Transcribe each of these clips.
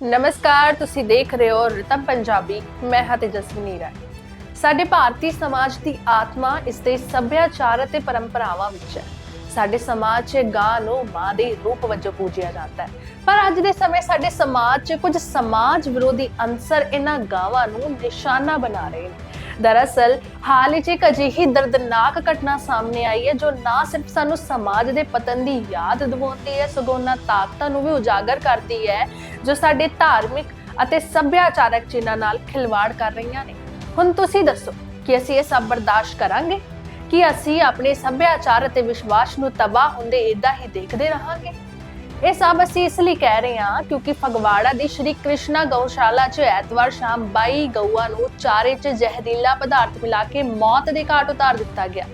ਨਮਸਕਾਰ, ਤੁਸੀਂ ਦੇਖ ਰਹੇ ਹੋ ਰਤਮ ਪੰਜਾਬੀ, ਮੈਂ ਹਾਂ ਤੇਜਸਵਨੀ ਰਾਏ ਸਾਡੇ ਭਾਰਤੀ ਸਮਾਜ ਦੀ ਆਤਮਾ ਇਸ ਦੇ ਸੱਭਿਆਚਾਰ ਅਤੇ ਪਰੰਪਰਾਵਾਂ ਵਿੱਚ ਹੈ। ਸਾਡੇ ਸਮਾਜ 'ਚ ਗਾਂ ਨੂੰ ਮਾਂ ਦੇ ਰੂਪ ਵਜੋਂ ਪੂਜਿਆ ਜਾਂਦਾ ਹੈ। ਪਰ ਅੱਜ ਦੇ ਸਮੇਂ ਸਾਡੇ ਸਮਾਜ 'ਚ ਕੁਝ ਸਮਾਜ ਵਿਰੋਧੀ ਅੰਸਰ ਇਹਨਾਂ ਗਾਵਾਂ ਨੂੰ ਨਿਸ਼ਾਨਾ ਬਣਾ ਰਹੇ ਨੇ। ਦਰਅਸਲ, ਹਾਲ ਹੀ 'ਚ ਇੱਕ ਅਜਿਹੀ ਦਰਦਨਾਕ ਘਟਨਾ ਸਾਹਮਣੇ ਆਈ ਹੈ, ਜੋ ਨਾ ਸਿਰਫ ਸਾਨੂੰ ਸਮਾਜ ਦੇ ਪਤਨ ਦੀ ਯਾਦ ਦਿਵਾਉਂਦੀ ਹੈ, ਸਗੋਂ ਉਹਨਾਂ ਤਾਕਤਾਂ ਨੂੰ ਵੀ ਉਜਾਗਰ ਕਰਦੀ ਹੈ ਜੋ ਸਾਡੇ ਧਾਰਮਿਕ ਅਤੇ ਸੱਭਿਆਚਾਰਕ ਚਿੰਨ੍ਹਾਂ ਨਾਲ ਖਿਲਵਾੜ ਕਰ ਰਹੀਆਂ ਨੇ। ਹੁਣ ਤੁਸੀਂ ਦੱਸੋ, ਕਿ ਅਸੀਂ ਇਹ ਸਭ ਬਰਦਾਸ਼ਤ ਕਰਾਂਗੇ? ਕਿ ਅਸੀਂ ਆਪਣੇ ਸੱਭਿਆਚਾਰ ਅਤੇ ਵਿਸ਼ਵਾਸ ਨੂੰ ਤਬਾਹ ਹੁੰਦੇ ਇਦਾਂ ਹੀ ਦੇਖਦੇ ਰਹਾਂਗੇ? ਇਹ ਸਭ ਅਸੀਂ ਇਸ ਲਈ ਕਹਿ ਰਹੇ ਹਾਂ ਕਿਉਂਕਿ ਫਗਵਾੜਾ ਦੀ ਸ਼੍ਰੀ ਕ੍ਰਿਸ਼ਨਾ ਗਊਸ਼ਾਲਾ 'ਚ ਐਤਵਾਰ ਸ਼ਾਮ 22 ਗਊਆਂ ਨੂੰ ਚਾਰੇ 'ਚ ਜ਼ਹਿਰੀਲਾ ਪਦਾਰਥ ਮਿਲਾ ਕੇ ਮੌਤ ਦੇ ਘਾਟ ਉਤਾਰ ਦਿੱਤਾ ਗਿਆ।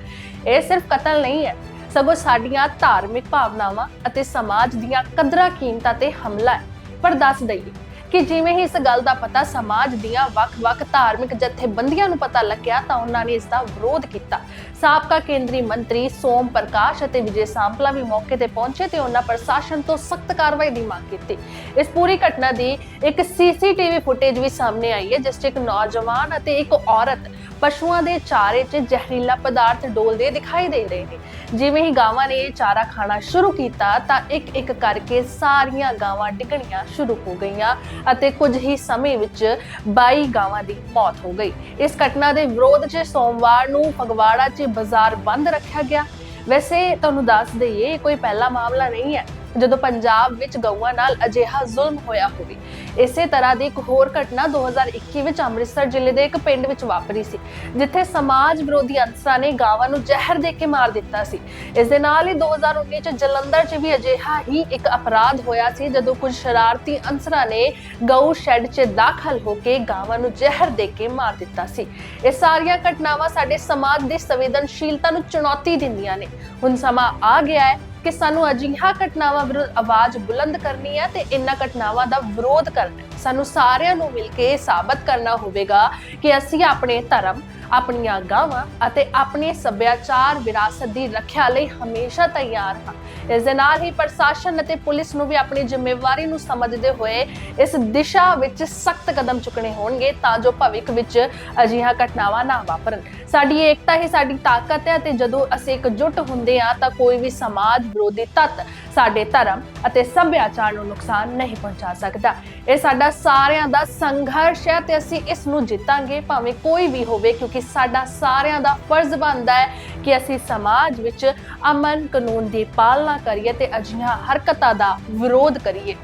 ਇਹ ਸਿਰਫ ਕਤਲ ਨਹੀਂ ਹੈ, ਸਗੋਂ ਸਾਡੀਆਂ ਧਾਰਮਿਕ ਭਾਵਨਾਵਾਂ ਅਤੇ ਸਮਾਜ ਦੀਆਂ ਕਦਰਾਂ ਕੀਮਤਾਂ ਤੇ ਹਮਲਾ ਹੈ। ਪਰ ਦੱਸ ਦਈਏ। ਕਿ ਜਿਵੇਂ ਹੀ ਇਸ ਗੱਲ ਦਾ ਪਤਾ ਸਮਾਜ ਦੀਆਂ ਵੱਖ-ਵੱਖ ਧਾਰਮਿਕ ਜਥੇਬੰਦੀਆਂ ਨੂੰ ਪਤਾ ਲੱਗਿਆ ਤਾਂ ਉਹਨਾਂ ਨੇ ਇਸ ਦਾ ਵਿਰੋਧ ਕੀਤਾ। ਸਾਬਕਾ ਕੇਂਦਰੀ ਮੰਤਰੀ ਸੋਮ ਪ੍ਰਕਾਸ਼ ਅਤੇ ਵਿਜੇ ਸਾਂਪਲਾ ਵੀ ਮੌਕੇ ਤੇ ਪਹੁੰਚੇ ਤੇ ਉਹਨਾਂ ਪ੍ਰਸ਼ਾਸਨ ਤੋਂ ਸਖਤ ਕਾਰਵਾਈ ਦੀ ਮੰਗ ਕੀਤੀ। ਇਸ ਪੂਰੀ ਘਟਨਾ ਦੀ ਇੱਕ ਸੀਸੀਟੀਵੀ ਫੁਟੇਜ ਵੀ ਸਾਹਮਣੇ ਆਈ ਹੈ, ਜਿਸ 'ਚ ਇੱਕ ਨੌਜਵਾਨ ਅਤੇ ਇੱਕ ਔਰਤ ਪਸ਼ੂਆਂ ਦੇ ਚਾਰੇ 'ਚ ਜ਼ਹਿਰੀਲਾ ਪਦਾਰਥ ਡੋਲਦੇ ਦਿਖਾਈ ਦੇ ਰਹੇ ਨੇ। ਜਿਵੇਂ ਹੀ ਗਾਵਾਂ ਨੇ ਇਹ ਚਾਰਾ ਖਾਣਾ ਸ਼ੁਰੂ ਕੀਤਾ ਤਾਂ ਇੱਕ ਇੱਕ ਕਰਕੇ ਸਾਰੀਆਂ ਗਾਵਾਂ ਡਿੱਗਣੀਆਂ ਸ਼ੁਰੂ ਹੋ ਗਈਆਂ। ਅਤੇ ਕੁਝ ਹੀ ਸਮੇਂ ਵਿੱਚ 22 ਗਾਵਾਂ ਦੀ ਮੌਤ ਹੋ ਗਈ। ਇਸ ਘਟਨਾ ਦੇ ਵਿਰੋਧ 'ਚ ਸੋਮਵਾਰ ਨੂੰ ਫਗਵਾੜਾ 'ਚ ਬਾਜ਼ਾਰ ਬੰਦ ਰੱਖਿਆ ਗਿਆ। ਵੈਸੇ ਤੁਹਾਨੂੰ ਦੱਸ ਦਈਏ ਕੋਈ ਪਹਿਲਾ ਮਾਮਲਾ ਨਹੀਂ ਹੈ। ਜਦੋਂ ਪੰਜਾਬ ਵਿੱਚ ਗਊਆਂ ਨਾਲ ਅਜਿਹਾ ਜ਼ੁਲਮ ਹੋਇਆ ਹੋਵੇ, ਇਸੇ ਤਰ੍ਹਾਂ ਦੀ ਇੱਕ ਹੋਰ ਘਟਨਾ 2021 ਵਿੱਚ ਅੰਮ੍ਰਿਤਸਰ ਜ਼ਿਲ੍ਹੇ ਦੇ ਇੱਕ ਪਿੰਡ ਵਿੱਚ ਵਾਪਰੀ ਸੀ, ਜਿੱਥੇ ਸਮਾਜ ਵਿਰੋਧੀ ਅੰਸਰਾਂ ਨੇ ਗਾਵਾਂ ਨੂੰ ਜ਼ਹਿਰ ਦੇ ਕੇ ਮਾਰ ਦਿੱਤਾ ਸੀ। ਇਸ ਦੇ ਨਾਲ ਹੀ 2019 ਚ ਜਲੰਧਰ 'ਚ ਵੀ ਅਜਿਹਾ ਹੀ ਇੱਕ ਅਪਰਾਧ ਹੋਇਆ ਸੀ, ਜਦੋਂ ਕੁਝ ਸ਼ਰਾਰਤੀ ਅੰਸਰਾਂ ਨੇ ਗਊ ਸ਼ੈੱਡ 'ਚ ਦਾਖਲ ਹੋ ਕੇ ਗਾਵਾਂ ਨੂੰ ਜ਼ਹਿਰ ਦੇ ਕੇ ਮਾਰ ਦਿੱਤਾ ਸੀ। ਇਹ ਸਾਰੀਆਂ ਘਟਨਾਵਾਂ ਸਾਡੇ ਸਮਾਜ ਦੀ ਸੰਵੇਦਨਸ਼ੀਲਤਾ ਨੂੰ ਚੁਣੌਤੀ ਦਿੰਦੀਆਂ ਨੇ। ਹੁਣ ਸਮਾਂ ਆ ਗਿਆ ਹੈ ਕਿ ਸਾਨੂੰ ਅਜਿਹੀਆਂ ਘਟਨਾਵਾਂ ਵਿਰੁੱਧ ਆਵਾਜ਼ ਬੁਲੰਦ ਕਰਨੀ ਹੈ ਤੇ ਇਹਨਾਂ ਘਟਨਾਵਾਂ ਦਾ ਵਿਰੋਧ ਕਰਨਾ ਹੈ। ਸਾਨੂੰ ਸਾਰਿਆਂ ਨੂੰ ਮਿਲ ਕੇ ਸਾਬਤ ਕਰਨਾ ਹੋਵੇਗਾ ਕਿ ਅਸੀਂ ਆਪਣੇ ਧਰਮ, ਆਪਣੀਆਂ ਗਾਵਾਂ ਅਤੇ ਆਪਣੇ ਸੱਭਿਆਚਾਰ ਵਿਰਾਸਤ ਦੀ ਰੱਖਿਆ ਲਈ ਹਮੇਸ਼ਾ ਤਿਆਰ ਹਾਂ। ਇਸ ਦੇ ਨਾਲ ਹੀ ਪ੍ਰਸ਼ਾਸਨ ਅਤੇ ਪੁਲਿਸ ਨੂੰ ਵੀ ਆਪਣੀ ਜ਼ਿੰਮੇਵਾਰੀ ਨੂੰ ਸਮਝਦੇ ਹੋਏ ਇਸ ਦਿਸ਼ਾ ਵਿੱਚ ਸਖਤ ਕਦਮ ਚੁੱਕਣੇ ਹੋਣਗੇ ਤਾਂ ਜੋ ਭਵਿੱਖ ਵਿੱਚ ਅਜਿਹੀਆਂ ਘਟਨਾਵਾਂ ਨਾ ਵਾਪਰਨ। ਸਾਡੀ ਏਕਤਾ ਹੀ ਸਾਡੀ ਤਾਕਤ ਹੈ ਤੇ ਜਦੋਂ ਅਸੀਂ ਇਕਜੁੱਟ ਹੁੰਦੇ ਹਾਂ ਤਾਂ ਕੋਈ ਵੀ ਸਮਾਜ, ਵਿਰੋਧੀ ਤੱਤ ਸਾਡੇ ਧਰਮ ਅਤੇ ਸੱਭਿਆਚਾਰ ਨੂੰ ਨੁਕਸਾਨ ਨਹੀਂ ਪਹੁੰਚਾ ਸਕਦਾ। ਇਹ ਸਾਡਾ ਸਾਰਿਆਂ ਦਾ ਸੰਘਰਸ਼ ਹੈ ਤੇ ਅਸੀਂ ਇਸ ਨੂੰ ਜਿੱਤਾਂਗੇ, ਭਾਵੇਂ ਕੋਈ ਵੀ ਹੋਵੇ, ਕਿਉਂਕਿ ਸਾਡਾ ਸਾਰਿਆਂ ਦਾ ਫਰਜ਼ ਬਣਦਾ ਹੈ ਕਿ ਅਸੀਂ ਸਮਾਜ ਵਿੱਚ ਅਮਨ ਕਾਨੂੰਨ ਦੀ ਪਾਲਣਾ ਕਰੀਏ ਤੇ ਅਜਿਹੀਆਂ ਹਰਕਤਾਂ ਦਾ ਵਿਰੋਧ ਕਰੀਏ।